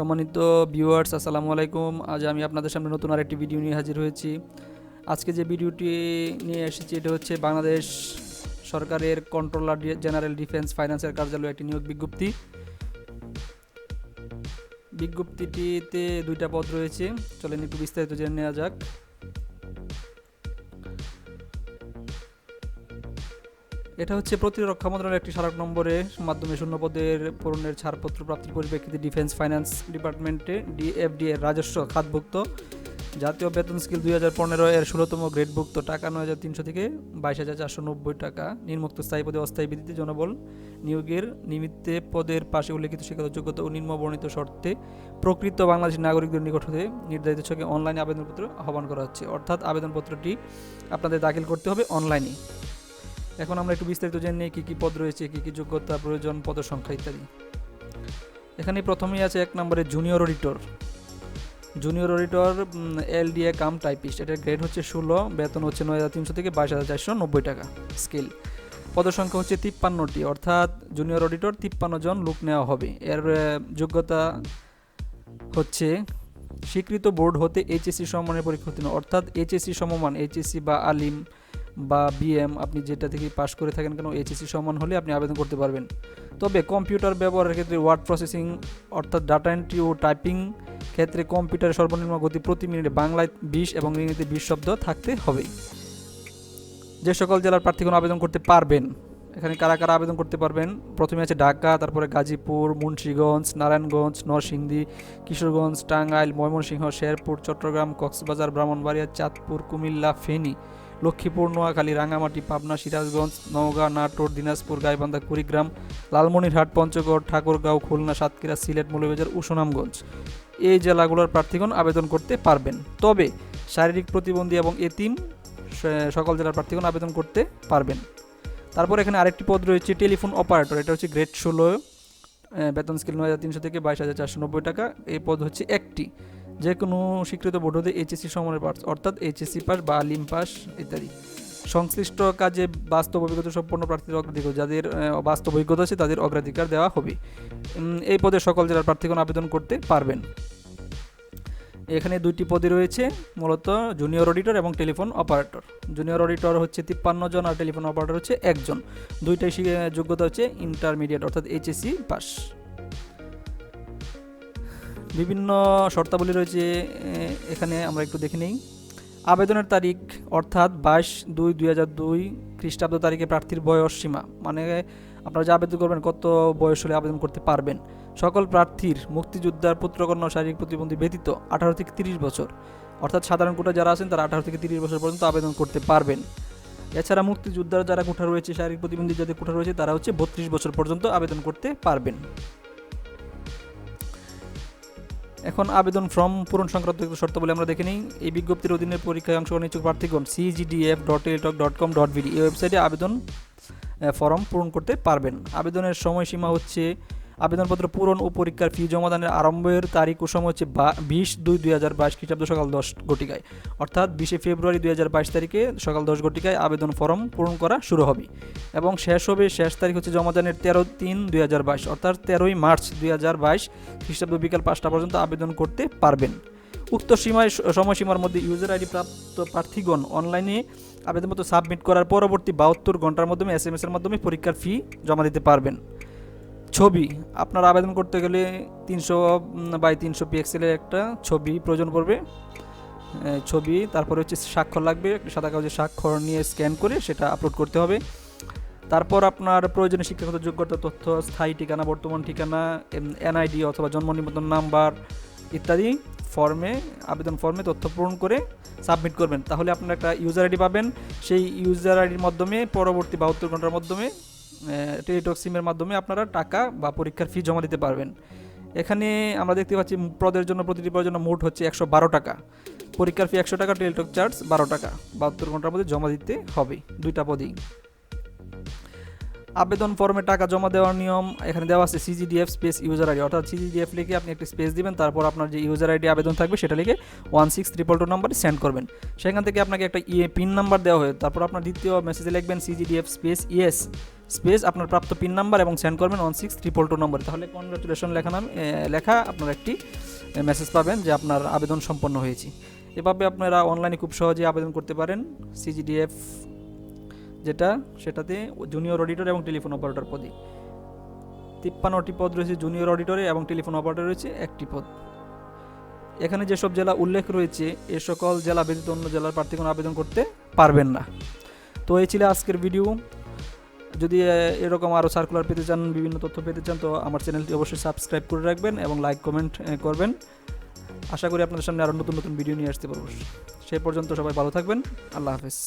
সম্মানিত ভিউয়ার্স আসসালামু আলাইকুম। আজ আমি আপনাদের সামনে নতুন আরেকটি ভিডিও নিয়ে হাজির হয়েছি। আজকে যে ভিডিওটি নিয়ে এসেছি, এটা হচ্ছে বাংলাদেশ সরকারের কন্ট্রোলার জেনারেল ডিফেন্স ফাইন্যান্সের কার্যালয় একটি নিয়োগ বিজ্ঞপ্তি। বিজ্ঞপ্তিটিতে দুইটা পদ রয়েছে। চলেন একটু বিস্তারিত জেনে নেওয়া যাক। এটা হচ্ছে প্রতিরক্ষা মন্ত্রণালয়ের একটি স্মারক নম্বরের মাধ্যমে শূন্য পদের পূরণের ছাড়পত্র প্রাপ্তির পরিপ্রেক্ষিতে ডিফেন্স ফাইন্যান্স ডিপার্টমেন্টে ডিএফডি এর রাজস্ব খাতভুক্ত। জাতীয় বেতন স্কিল দুই হাজার পনেরো এর ষোলোতম গ্রেডভুক্ত টাকা নয় হাজার তিনশো থেকে বাইশ হাজার চারশো নব্বই টাকা। নিম্নোক্ত স্থায়ী পদে অস্থায়ী ভিত্তিতে জনবল নিয়োগের নিমিত্তে পদের পাশে উল্লেখিত শিক্ষাগত যোগ্যতা ও নিম্নবর্ণিত শর্তে প্রকৃত বাংলাদেশি নাগরিকদের নিকট হতে নির্ধারিত ছকে অনলাইনে আবেদনপত্র আহ্বান করা হচ্ছে। অর্থাৎ আবেদনপত্রটি আপনাদের দাখিল করতে হবে অনলাইনে এখন আমরা একটু বিস্তারিত জেনে নিই কী কী পদ রয়েছে, কী কী যোগ্যতা, প্রয়োজন পদ সংখ্যা ইত্যাদি। এখানে প্রথমেই আছে এক নম্বরে junior auditor junior auditor L LDA cum typist এটার গ্রেড হচ্ছে ষোলো, বেতন হচ্ছে নয় হাজার তিনশো থেকে বাইশ হাজার চারশো নব্বই টাকা স্কেল পদের সংখ্যা হচ্ছে তিপ্পান্নটি, অর্থাৎ জুনিয়র অডিটর তিপ্পান্ন জন লোক নেওয়া হবে। এর যোগ্যতা হচ্ছে স্বীকৃত বোর্ড হতে এইচএসসি সমমানের পরীক্ষা অর্থাৎ এইচএসসি সমমান এইচএসসি বা আলিম। বা বিএম আপনি যেটা থেকে পাশ করে থাকেন কেন এইচএসসি সমান হলে আপনি আবেদন করতে পারবেন। তবে কম্পিউটার ব্যবহারের ক্ষেত্রে ওয়ার্ড প্রসেসিং অর্থাৎ ডাটা এন্ট্রি ও টাইপিং ক্ষেত্রে কম্পিউটারের সর্বনিম্ন গতি প্রতি মিনিটে বাংলায় বিশ এবং ইংরেজিতে বিশ শব্দ থাকতে হবে। যে সকল জেলার প্রার্থীগণ আবেদন করতে পারবেন, এখানে কারা কারা আবেদন করতে পারবেন? প্রথমে আছে ঢাকা, তারপরে গাজীপুর, মুন্সীগঞ্জ, নারায়ণগঞ্জ, নরসিংদী, কিশোরগঞ্জ, টাঙ্গাইল, ময়মনসিংহ, শেরপুর, চট্টগ্রাম, কক্সবাজার, ব্রাহ্মণবাড়িয়া, চাঁদপুর, কুমিল্লা, ফেনী। লক্ষ্মীপুর, নোয়াখালী রাঙামাটি পাবনা, সিরাজগঞ্জ, নওগাঁ, নাটোর, দিনাজপুর, গাইবান্ধা, কুড়িগ্রাম, লালমনিরহাট, পঞ্চগড়, ঠাকুরগাঁও, খুলনা, সাতক্ষীরা, সিলেট, মৌলভীবাজার ও এই জেলাগুলোর প্রার্থীগণ আবেদন করতে পারবেন। তবে শারীরিক প্রতিবন্ধী এবং এতিম সকল জেলার প্রার্থীগণ আবেদন করতে পারবেন। তারপর এখানে আরেকটি পদ রয়েছে, টেলিফোন অপারেটর। এটা হচ্ছে গ্রেড ষোলো বেতন স্কেল নয় হাজার তিনশো থেকে বাইশ হাজার চারশো নব্বই টাকা। এই পদ হচ্ছে একটি। যে কোনো স্বীকৃত বোর্ড হতে এইচএসসি সমানের পাস অর্থাৎ এইচএসসি পাস বা লিম পাস ইত্যাদি। সংশ্লিষ্ট কাজে বাস্তব অভিজ্ঞতা সম্পন্ন প্রার্থীদের অগ্রাধিকার, যাদের বাস্তব অভিজ্ঞতা আছে তাদের অগ্রাধিকার দেওয়া হবে। এই পদে সকল জেলার প্রার্থীগণ আবেদন করতে পারবেন। এখানে দুইটি পদে রয়েছে, মূলত জুনিয়র অডিটর এবং টেলিফোন অপারেটর। জুনিয়র অডিটর হচ্ছে তিপ্পান্ন জন আর টেলিফোন অপারেটর হচ্ছে একজন। দুইটাই যোগ্যতা হচ্ছে ইন্টারমিডিয়েট, অর্থাৎ এইচএসসি পাস। বিভিন্ন শর্তাবলী রয়েছে এখানে আমরা একটু দেখে নিই। আবেদনের তারিখ, অর্থাৎ বাইশ দুই দুই হাজার দুই খ্রিস্টাব্দ তারিখে প্রার্থীর বয়স সীমা। মানে আপনারা যে আবেদন করবেন, কত বয়স হলে আবেদন করতে পারবেন। সকল প্রার্থীর মুক্তিযোদ্ধার, পুত্রকন্যা, শারীরিক প্রতিবন্ধী ব্যতীত আঠারো থেকে তিরিশ বছর। অর্থাৎ সাধারণ কোটা যারা আছেন, তারা আঠারো থেকে তিরিশ বছর পর্যন্ত আবেদন করতে পারবেন। এছাড়া মুক্তিযোদ্ধার যারা কোঠা রয়েছে, শারীরিক প্রতিবন্ধী যাদের কোঠা রয়েছে, তারা হচ্ছে বত্রিশ বছর পর্যন্ত আবেদন করতে পারবেন। এখন আবেদন ফর্ম পূরণ সংক্রান্ত শর্ত বলে আমরা দেখে নিই। এই বিজ্ঞপ্তির অধীনে পরীক্ষায় অংশগ্রহণ ইচ্ছুক প্রার্থীগণ CGDF dot Teletalk dot com dot BD এই ওয়েবসাইটে আবেদন ফর্ম পূরণ করতে পারবেন। আবেদনের সময়সীমা হচ্ছে আবেদনপত্র পূরণ ও পরীক্ষার ফি জমাদানের আরম্ভের তারিখ ও সময় হচ্ছে বিশ দুই দুই হাজার বাইশ খ্রিস্টাব্দ সকাল দশ ঘটিকায়। অর্থাৎ বিশে ফেব্রুয়ারি দুই হাজার বাইশ তারিখে সকাল দশ ঘটিকায় আবেদন ফর্ম পূরণ করা শুরু হবে এবং শেষ হবে, শেষ তারিখ হচ্ছে জমাদানের তেরো তিন দুই হাজার বাইশ, অর্থাৎ তেরোই মার্চ দুই হাজার বাইশ খ্রিস্টাব্দ বিকাল পাঁচটা পর্যন্ত আবেদন করতে পারবেন। উক্ত সীমায় সময়সীমার মধ্যে ইউজার আইডি প্রাপ্ত প্রার্থীগণ অনলাইনে আবেদনপত্র সাবমিট করার পরবর্তী বাহাত্তর ঘণ্টার মাধ্যমে এস এম এর মাধ্যমে পরীক্ষার ফি জমা দিতে পারবেন। ছবি, আপনার আবেদন করতে গেলে তিনশো বাই তিনশো পিএক্সেলের একটা ছবি প্রয়োজন পড়বে। ছবি, তারপরে হচ্ছে স্বাক্ষর লাগবে সাদা কাগজে স্বাক্ষর নিয়ে স্ক্যান করে সেটা আপলোড করতে হবে। তারপর আপনার প্রয়োজনীয় শিক্ষাগত যোগ্যতা, তথ্য, স্থায়ী ঠিকানা, বর্তমান ঠিকানা এনআইডি অথবা জন্ম নিবন্ধন নাম্বার ইত্যাদি ফর্মে আবেদন ফর্মে তথ্য পূরণ করে সাবমিট করবেন। তাহলে আপনার একটা ইউজার আইডি পাবেন। সেই ইউজার আইডির মাধ্যমে পরবর্তী বাহাত্তর ঘণ্টার মাধ্যমে টেলিটক সিমের মাধ্যমে আপনারা টাকা বা পরীক্ষার ফি জমা দিতে পারবেন। এখানে আমরা দেখতে পাচ্ছি পদের জন্য, প্রতিটি পদের জন্য মোট হচ্ছে একশো বারো টাকা। পরীক্ষার ফি একশো টাকা টেলিটক চার্জ বারো টাকা। বাহাত্তর ঘণ্টার মধ্যে জমা দিতে হবে দুইটা পদেই আবেদন ফর্মে টাকা জমা দেওয়ার নিয়ম এখানে দেওয়া আছে সিজিডিএফ স্পেস ইউজার আইডি অর্থাৎ সিজিডিএফ লিখে আপনি একটি স্পেস দিবেন, তারপর আপনার যে ইউজার আইডি আবেদন থাকবে সেটা লিখে ওয়ান সিক্স ট্রিপল টু নাম্বারে সেন্ড করবেন। সেখান থেকে আপনাকে একটা ইয়ে পিন নাম্বার দেওয়া হয়, তারপর আপনার দ্বিতীয় মেসেজে লিখবেন সিজিডিএফ স্পেস ইএস স্পেস আপনার প্রাপ্ত পিন নাম্বার এবং সেন্ড করবেন ওয়ান সিক্স ট্রিপল টু নম্বরে তাহলে কনগ্রাচুলেশন লেখা নাম লেখা আপনার একটি মেসেজ পাবেন যে আপনার আবেদন সম্পন্ন হয়েছে। এভাবে আপনারা অনলাইনে খুব সহজেই আবেদন করতে পারেন। সিজিডিএফ যেটা সেটাতে জুনিয়র অডিটর এবং টেলিফোন অপারেটর পদে। তিপ্পান্নটি পদ রয়েছে জুনিয়র অডিটরে এবং টেলিফোন অপারেটর রয়েছে একটি পদ। এখানে যেসব জেলা উল্লেখ রয়েছে, এ সকল জেলা ব্যতীত অন্য জেলার প্রার্থীগণ আবেদন করতে পারবেন না। তো এই ছিল আজকের ভিডিও যদি এরকম আরও সার্কুলার পেতে চান, বিভিন্ন তথ্য পেতে চান, তো আমার চ্যানেলটি অবশ্যই সাবস্ক্রাইব করে রাখবেন এবং লাইক কমেন্ট করবেন। আশা করি আপনাদের সামনে আরও নতুন নতুন ভিডিও নিয়ে আসতে পারব। সেই পর্যন্ত সবাই ভালো থাকবেন। আল্লাহ হাফেজ।